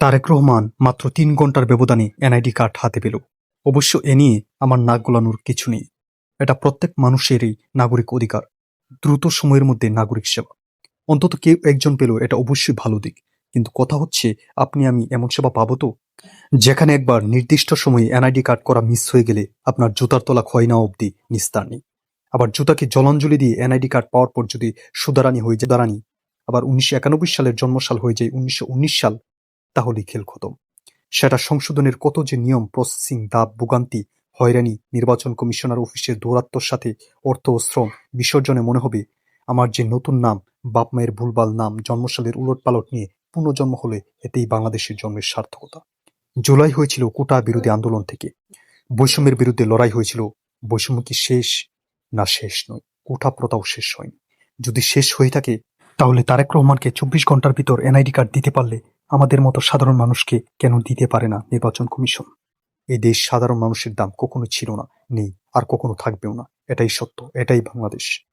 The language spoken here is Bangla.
তারেক রহমান মাত্র তিন ঘণ্টার ব্যবধানে এনআইডি কার্ড হাতে পেল। অবশ্য এ নিয়ে আমার নাক গলানোর কিছু নেই। এটা প্রত্যেক মানুষেরই নাগরিক অধিকার। দ্রুত সময়ের মধ্যে নাগরিক সেবা। অন্তত কেউ একজন পেল এটা অবশ্যই ভালো দিক। কিন্তু কথা হচ্ছে, আপনি আমি এমন সেবা পাবো তো? যেখানে একবার নির্দিষ্ট সময়ে এনআইডি কার্ড করা মিস হয়ে গেলে আপনার জুতার তলা ক্ষয় না অবধি নিস্তার নেই। আবার জুতাকে জলাঞ্জলি দিয়ে এনআইডি কার্ড পাওয়ার পর যদি সুদারানি হয়ে যায় দাঁড়ানি আবার উনিশশো একানব্বই সালের জন্মসাল হয়ে যায়, উনিশশো উনিশ সাল তাহলেই খেল খতম। সেটা সংশোধনের কত যে নিয়ম প্রসেসিং দাব ভোগান্তি, হয়রানি, নির্বাচন কমিশনার অফিসের দৌরাত্মর সাথে অর্থ ও শ্রম বিসর্জনে মনে হবে, আমার যে নতুন নাম, বাপ মায়ের ভুলবাল নাম, জন্মসালের উলট পালট নিয়ে পুনর্জন্ম হলে এতেই বাংলাদেশের জন্মের সার্থকতা। জুলাই হয়েছিল কোটা বিরোধী আন্দোলন থেকে। বৈষম্যের বিরুদ্ধে লড়াই হয়েছিল, বৈষম্য কি শেষ? না শেষ নয়, কোটা প্রথাও শেষ হয়নি। যদি শেষ হয়ে থাকে, তাহলে তারেক রহমানকে চব্বিশ ঘণ্টার ভিতর এনআইডি কার্ড দিতে পারলে আমাদের মতো সাধারণ মানুষকে কেন দিতে পারে না নির্বাচন কমিশন? এই দেশ সাধারণ মানুষের দাম কখনো ছিল না, নেই আর কখনো থাকবেও না। এটাই সত্য, এটাই বাংলাদেশ।